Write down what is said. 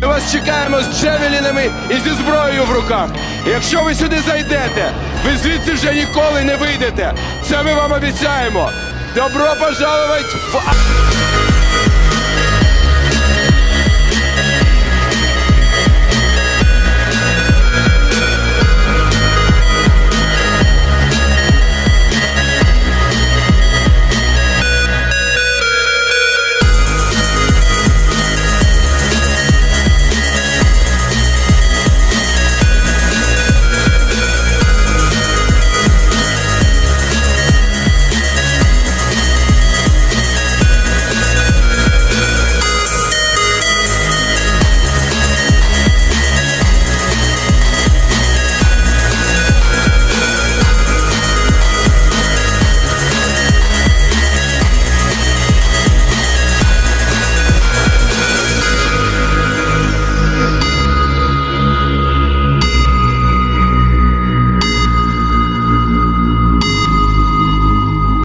Ми вас чекаємо з джевелінами і зі зброєю в руках. Якщо ви сюди зайдете, ви звідси вже ніколи не вийдете. Це ми вам обіцяємо. Добро пожаловать в